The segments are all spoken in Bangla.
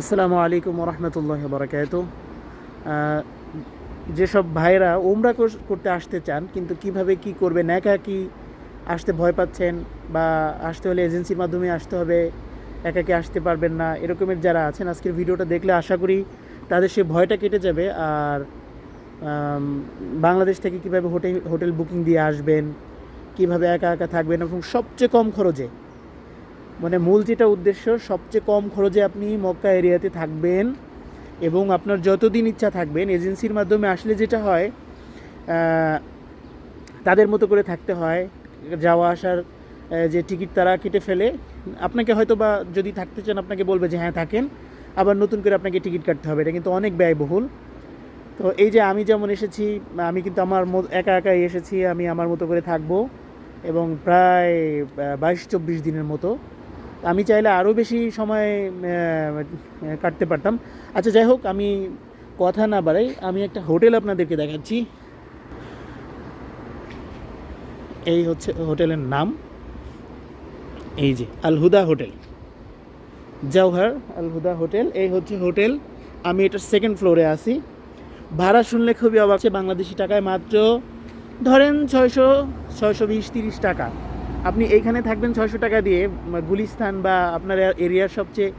আসসালামু আলাইকুম রহমতুল্লাহ বরাকাত যেসব ভাইরা ওমরা কোর- করতে আসতে চান, কিন্তু কীভাবে কি করবেন, একা কি আসতে ভয় পাচ্ছেন বা আসতে হলে এজেন্সির মাধ্যমে আসতে হবে, একা কি আসতে পারবেন না, এরকমের যারা আছেন, আজকের ভিডিওটা দেখলে আশা করি তাদের সে ভয়টা কেটে যাবে। আর বাংলাদেশ থেকে কীভাবে হোটেল হোটেল বুকিং দিয়ে আসবেন, কীভাবে একা একা থাকবেন এবং সবচেয়ে কম খরচে মানে মূল যেটা উদ্দেশ্য, সবচেয়ে কম খরচে আপনি মক্কা এরিয়াতে থাকবেন এবং আপনার যতদিন ইচ্ছা থাকবেন, এজেন্সির মাধ্যমে আসলে যেটা হয় তাদের মতো করে থাকতে হয়, যাওয়া আসার যে টিকিট তারা কেটে ফেলে। আপনাকে হয়তো বা যদি থাকতে চান, আপনাকে বলবে যে হ্যাঁ থাকেন। আবার নতুন করে আপনাকে টিকিট কাটতে হবে, এটা কিন্তু অনেক ব্যয়বহুল। তো এই যে আমি যেমন এসেছি, আমি কিন্তু আমার একা একাই এসেছি, আমি আমার মতো করে থাকব এবং প্রায় বাইশ চব্বিশ দিনের মতো। আমি চাইলে আরও বেশি সময় কাটতে পারতাম। আচ্ছা যাই হোক, আমি কথা না বাড়াই, আমি একটা হোটেল আপনাদেরকে দেখাচ্ছি। এই হচ্ছে হোটেলের নাম। এই যে আলহুদা হোটেল। জওহার আলহুদা হোটেল, এই হচ্ছে হোটেল। আমি এটার সেকেন্ড ফ্লোরে আছি। ভাড়া শুনলে খুবই অবাক বাংলাদেশি টাকায় মাত্র, ধরেন ছয়শো ছয়শো বিশ, তিরিশ টাকা। আপনি এইখানে থাকবেন ছয়শো টাকা দিয়ে গুলিস্তান বা আপনার এরিয়ার সবচেয়ে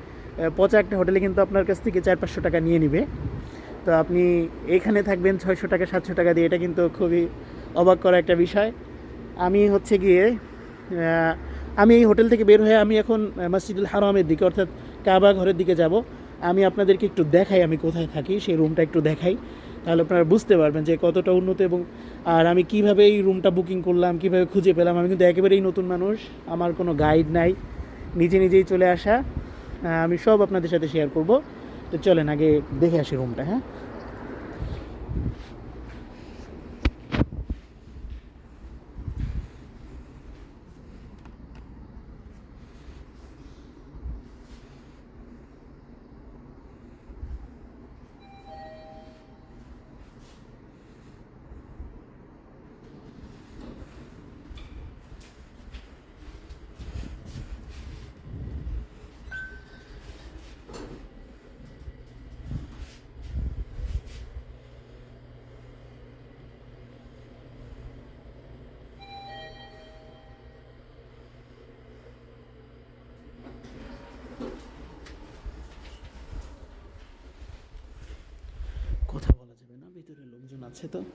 পচা একটা হোটেলে কিন্তু আপনার কাছ থেকে চার পাঁচশো টাকা নিয়ে নিবে। তো আপনি এখানে থাকবেন ছয়শো টাকা, সাতশো টাকা দিয়ে, এটা কিন্তু খুবই অবাক করা একটা বিষয়। আমি হচ্ছে গিয়ে আমি এই হোটেল থেকে বের হয়ে আমি এখন মসজিদুল হারামের দিকে, অর্থাৎ কাবা ঘরের দিকে যাব। আমি আপনাদেরকে একটু দেখাই আমি কোথায় থাকি, সেই রুমটা একটু দেখাই। তাহলে আপনারা বুঝতে পারবেন যে কতটা উন্নত এবং আর আমি কীভাবে এই রুমটা বুকিং করলাম, কীভাবে খুঁজে পেলাম, আমি কিন্তু একেবারেই নতুন মানুষ, আমার কোনো গাইড নাই, নিজে নিজেই চলে আসা আমি সব আপনাদের সাথে শেয়ার করব। তো চলেন আগে দেখে আসি রুমটা হ্যাঁ? 자체도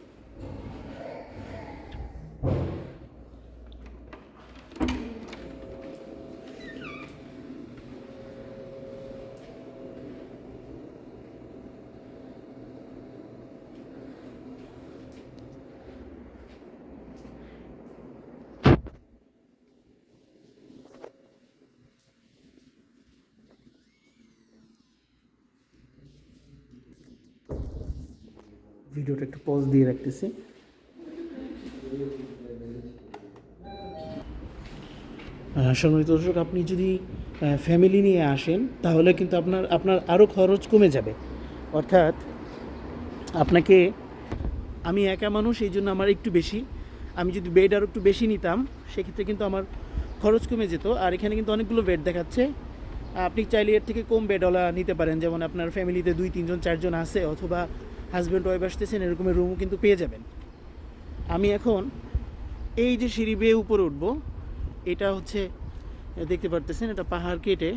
ভিডিওটা একটু পজ দিয়ে রাখতেছি। সম্মানিত দর্শক, আপনি যদি ফ্যামিলি নিয়ে আসেন, তাহলে কিন্তু আপনার আপনার আরও খরচ কমে যাবে। অর্থাৎ, আপনাকে, আমি একা মানুষ, এই জন্য আমার একটু বেশি। আমি যদি বেড আরও একটু বেশি নিতাম, সেক্ষেত্রে কিন্তু আমার খরচ কমে যেত। আর এখানে কিন্তু অনেকগুলো বেড দেখাচ্ছে। আপনি চাইলে এর থেকে কম বেডওয়ালা নিতে পারেন। যেমন আপনার ফ্যামিলিতে দুই, তিনজন, চারজন আছে, অথবা হাজব্যান্ড ওয়াইফ আসতেছেন, এরকমের রুমও কিন্তু পেয়ে যাবেন। আমি এখন এই যে সিঁড়ি বেয়ে উপরে উঠবো, এটা হচ্ছে, দেখতে পারতেছেন, এটা পাহাড় কেটে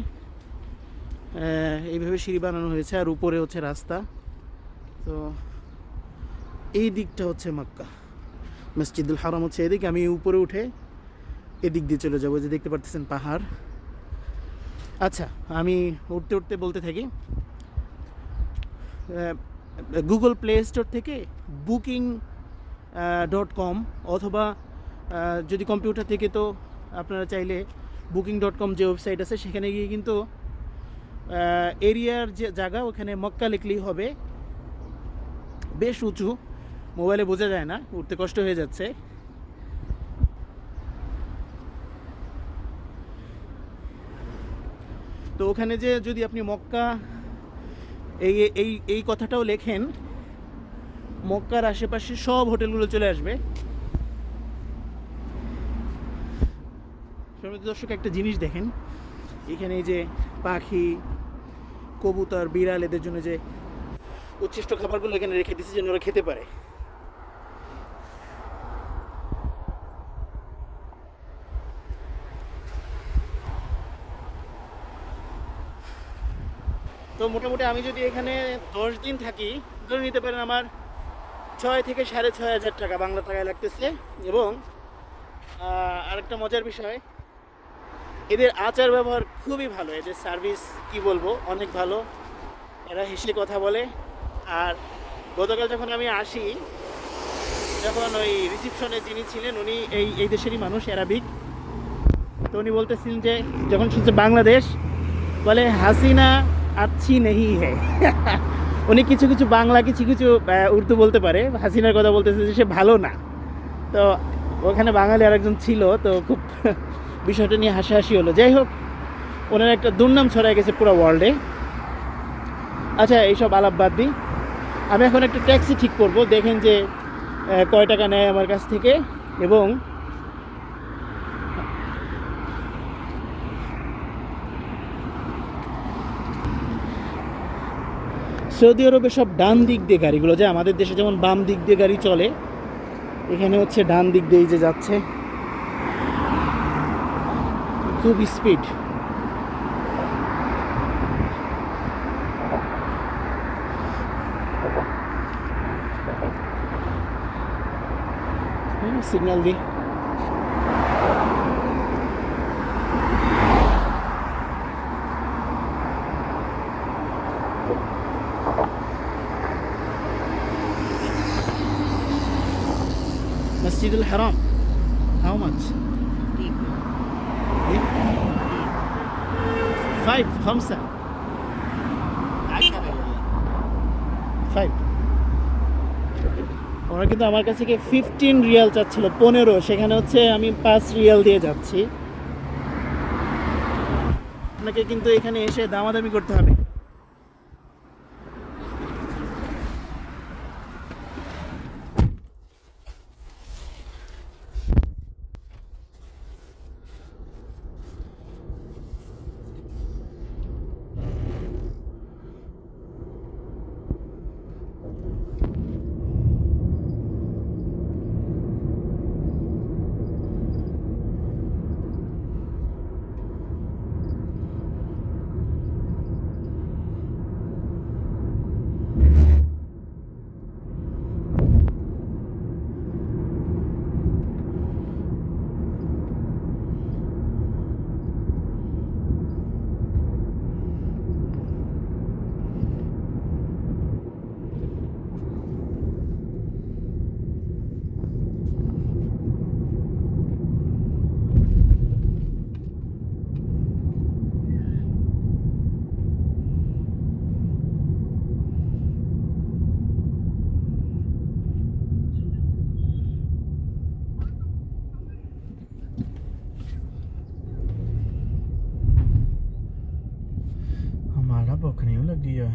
এইভাবে সিঁড়ি বানানো হয়েছে, আর উপরে হচ্ছে রাস্তা। তো এই দিকটা হচ্ছে মাক্কা। মসজিদুল হারাম হচ্ছে এদিকে, আমি উপরে উঠে এদিক দিয়ে চলে যাব, যে দেখতে পারতেছেন পাহাড়। আচ্ছা আমি উঠতে উঠতে বলতে থাকি। গুগল প্লে স্টোর থেকে বুকিং ডট কম অথবা যদি কম্পিউটার থেকে তো আপনারা চাইলে বুকিং ডট কম যে ওয়েবসাইট আছে সেখানে গিয়ে কিন্তু এরিয়ার যে জায়গা ওখানে মক্কা লিখলেই হবে। বেশ উঁচু, মোবাইলে বোঝা যায় না, উঠতে কষ্ট হয়ে যাচ্ছে। তো ওখানে যে যদি আপনি মক্কা এই এই এই কথাটাও লেখেন, মক্কার আশেপাশে সব হোটেলগুলো চলে আসবে। সমিত দর্শক, একটা জিনিস দেখেন, এখানে এই যে পাখি, কবুতর, বিড়াল, এদের জন্য যে উচ্ছিষ্ট খাবারগুলো এখানে রেখে দিচ্ছে যেন ওরা খেতে পারে। তো মোটামুটি আমি যদি এখানে দশ দিন থাকি, ধরে নিতে পারেন আমার ছয় থেকে সাড়ে ছয় হাজার টাকা বাংলা টাকায় লাগতেছে। এবং আরেকটা মজার বিষয়, এদের আচার ব্যবহার খুবই ভালো এদের সার্ভিস কি বলব, অনেক ভালো। এরা হেসে কথা বলে। আর গতকাল যখন আমি আসি, যখন ওই রিসিপশনে যিনি ছিলেন, উনি এই এই দেশেরই মানুষ অ্যারাবিক তো উনি বলতেছিলেন যে, যখন শুনছে বাংলাদেশ, বলে হাসিনা আচ্ছি নেই হে। উনি কিছু কিছু বাংলা, কিছু কিছু উর্দু বলতে পারে। হাসিনার কথা বলতেছে যে সে ভালো না। তো ওখানে বাঙালি আরেকজন ছিল, তো খুব বিষয়টা নিয়ে হাসাহাসি হলো। যাই হোক, ওনার একটা দুর্নাম ছড়ায় গেছে পুরো ওয়ার্ল্ডে আচ্ছা এইসব আলাপ বাদ দিই। আমি এখন একটা ট্যাক্সি ঠিক করব। দেখেন যে কয় টাকা নেয় আমার কাছ থেকে। এবং সৌদি আরবে সব ডান দিক দিয়ে গাড়িগুলো যায়। আমাদের দেশে যেমন বাম দিক দিয়ে গাড়ি চলে, এখানে হচ্ছে ডান দিক দিয়েই যে যাচ্ছে। খুব স্পিড। সিগন্যাল দিই। مسجد الحرام how much إيه؟ five خمسة ফাইভ ওরা কিন্তু আমার কাছে কি ফিফটিন রিয়াল চাচ্ছিল পনেরো সেখানে হচ্ছে আমি পাঁচ রিয়াল দিয়ে যাচ্ছি আপনাকে কিন্তু এখানে এসে দামাদামি করতে হবে todo dia.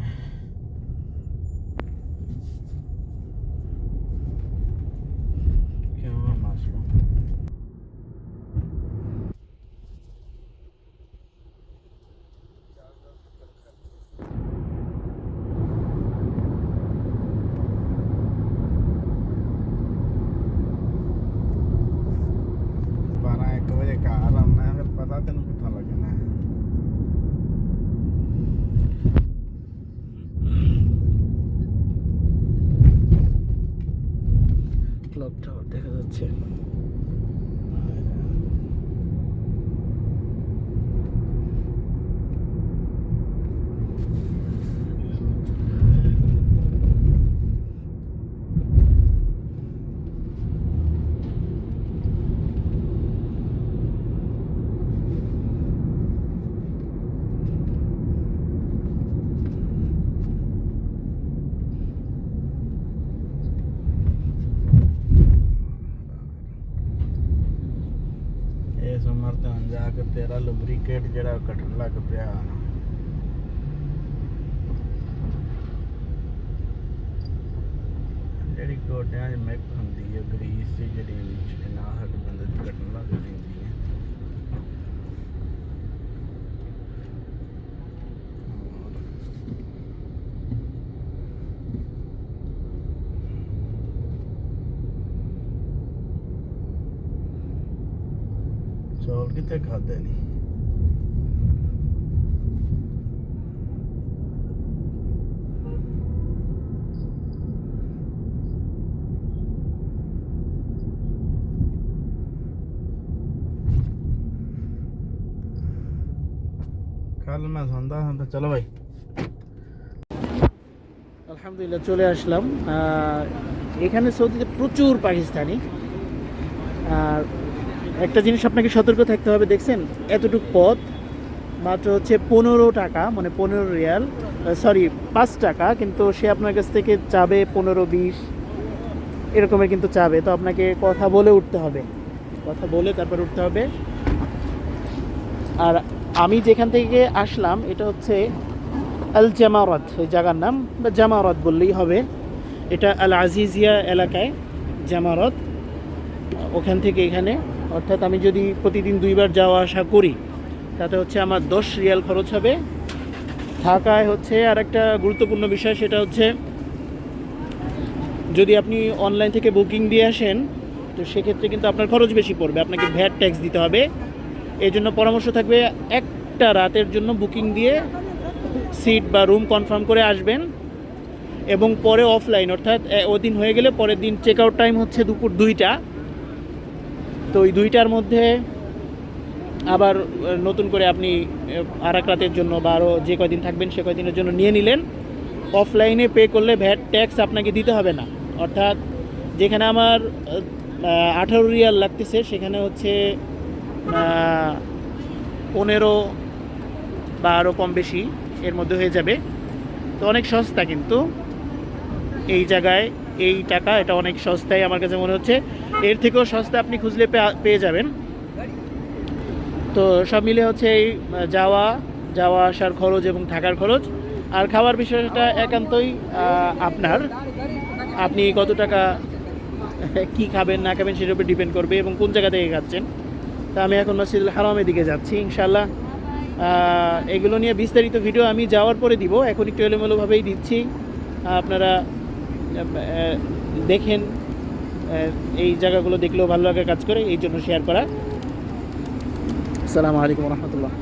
ਕੇ ਤੇਰਾ ਲੁਬਰੀਕੇਟ ਜਿਹੜਾ ਉਹ ਘਟਣ ਲੱਗ ਪਿਆ। ਜਿਹੜੀ ਗੋਡਿਆਂ 'ਚ ਮਿਕ ਹੁੰਦੀ ਹੈ, ਗਰੀਸ ਦੀ ਜਿਹੜੀ ਚਿਕਨਾਹਟ ਬੰਦੇ ਦੀ ਘਟਣ ਲੱਗ ਪਈ ਇੱਥੇ ਖਾਦੇ ਨਹੀਂ ਕੱਲ ਮੈਂ ਸੌਂਦਾ ਹਾਂ ਤਾਂ ਚਲੋ ਭਾਈ আলহামদুলিল্লাহ চলে আসলাম আহ, এখানে সৌদিতে প্রচুর পাকিস্তানি আর একটা জিনিস আপনাকে সতর্ক থাকতে হবে, দেখছেন? এতটুকু পথ, মাত্র হচ্ছে পনেরো টাকা মানে পনেরো রিয়াল সরি পাঁচ টাকা, কিন্তু সে আপনার কাছ থেকে চাবে পনেরো, বিশ, এরকমের কিন্তু চাবে। তো আপনাকে কথা বলে উঠতে হবে। কথা বলে তারপর উঠতে হবে। আর আমি যেখান থেকে আসলাম, এটা হচ্ছে আল জামারত ওই জায়গার নাম, বা জামারত বললেই হবে। এটা আল আজিজিয়া এলাকায়, জামারত, ওখান থেকে এখানে। অর্থাৎ আমি যদি প্রতিদিন দুইবার যাওয়া আসা করি, তাতে হচ্ছে আমার দশ রিয়াল খরচ হবে। থাকায় হচ্ছে আর একটা গুরুত্বপূর্ণ বিষয়, সেটা হচ্ছে যদি আপনি অনলাইন থেকে বুকিং দিয়ে আসেন, তো সেক্ষেত্রে কিন্তু আপনার খরচ বেশি পড়বে। আপনাকে ভ্যাট ট্যাক্স দিতে হবে। এই জন্য পরামর্শ থাকবে, একটা রাতের জন্য বুকিং দিয়ে সিট বা রুম কনফার্ম করে আসবেন এবং পরে অফলাইন অর্থাৎ ওদিন হয়ে গেলে পরের দিন চেক আউট টাইম হচ্ছে দুপুর দুইটা। তো ওই দুইটার মধ্যে আবার নতুন করে আপনি আর এক রাতের জন্য বা আরও যে কয়দিন থাকবেন সে কয়দিনের জন্য নিয়ে নিলেন। অফলাইনে পে করলে ভ্যাট ট্যাক্স আপনাকে দিতে হবে না। অর্থাৎ যেখানে আমার আঠারো রিয়াল লাগতেছে, সেখানে হচ্ছে পনেরো বা আরও কম বেশি এর মধ্যে হয়ে যাবে। তো অনেক সস্তা কিন্তু এই জায়গায় এই টাকা, এটা অনেক সস্তায় আমার কাছে মনে হচ্ছে। এর থেকেও সস্তা আপনি খুঁজলে পেয়ে যাবেন। তো সব মিলে হচ্ছে এই যাওয়া যাওয়া আসার খরচ এবং থাকার খরচ। আর খাওয়ার বিষয়টা একান্তই আপনার। আপনি কত টাকা, কি খাবেন, না খাবেন সেটার উপর ডিপেন্ড করবে এবং কোন জায়গা থেকে খাচ্ছেন। তা আমি এখন মসজিদুল হারামের দিকে যাচ্ছি ইনশাল্লাহ এগুলো নিয়ে বিস্তারিত ভিডিও আমি যাওয়ার পরে দিব। এখন একটু এলোমেলোভাবেই দিচ্ছি। আপনারা দেখেন এই জায়গাগুলো দেখলেও ভালো লাগে কাজ করে, এই জন্য শেয়ার করা। আসসালামু আলাইকুম রহমতুল্লাহ।